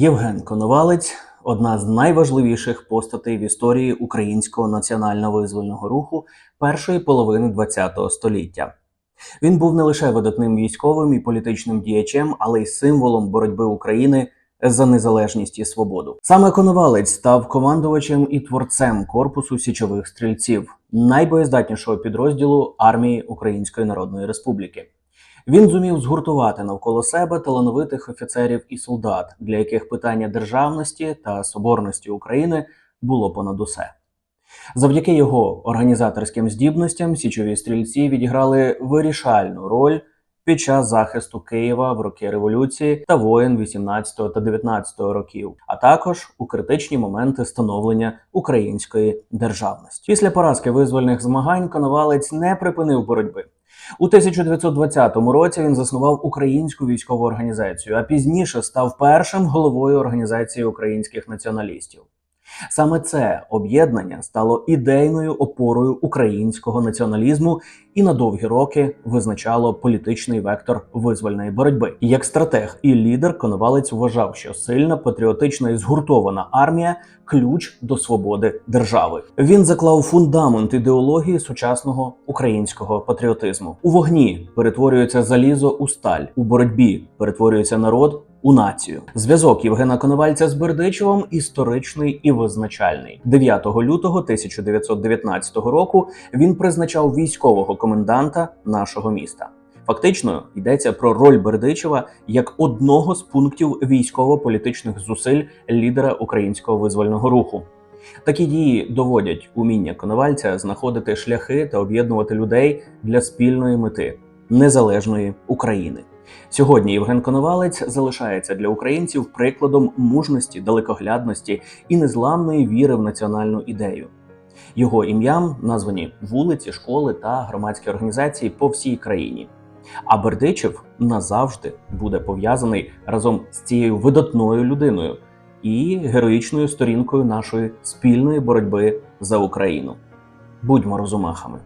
Євген Коновалець одна з найважливіших постатей в історії українського національно-визвольного руху першої половини ХХ століття. Він був не лише видатним військовим і політичним діячем, але й символом боротьби України за незалежність і свободу. Саме Коновалець став командувачем і творцем корпусу січових стрільців, найбоєздатнішого підрозділу армії Української Народної Республіки. Він зумів згуртувати навколо себе талановитих офіцерів і солдат, для яких питання державності та соборності України було понад усе. Завдяки його організаторським здібностям січові стрільці відіграли вирішальну роль під час захисту Києва в роки революції та воєн 18 та 19 років, а також у критичні моменти становлення української державності. Після поразки визвольних змагань Коновалець не припинив боротьби. У 1920 році він заснував українську військову організацію, а пізніше став першим головою організації українських націоналістів. Саме це об'єднання стало ідейною опорою українського націоналізму і на довгі роки визначало політичний вектор визвольної боротьби. Як стратег і лідер Коновалець вважав, що сильна, патріотична і згуртована армія ключ до свободи держави. Він заклав фундамент ідеології сучасного українського патріотизму. У вогні перетворюється залізо у сталь, у боротьбі перетворюється народ у націю. Зв'язок Євгена Коновальця з Бердичевом історичний і визначальний. 9 лютого 1919 року він призначав військового коменданта нашого міста. Фактично йдеться про роль Бердичева як одного з пунктів військово-політичних зусиль лідера українського визвольного руху. Такі дії доводять уміння Коновальця знаходити шляхи та об'єднувати людей для спільної мети незалежної України. Сьогодні Євген Коновалець залишається для українців прикладом мужності, далекоглядності і незламної віри в національну ідею. Його ім'ям названі вулиці, школи та громадські організації по всій країні. А Бердичев назавжди буде пов'язаний разом з цією видатною людиною і героїчною сторінкою нашої спільної боротьби за Україну. Будьмо розумахами.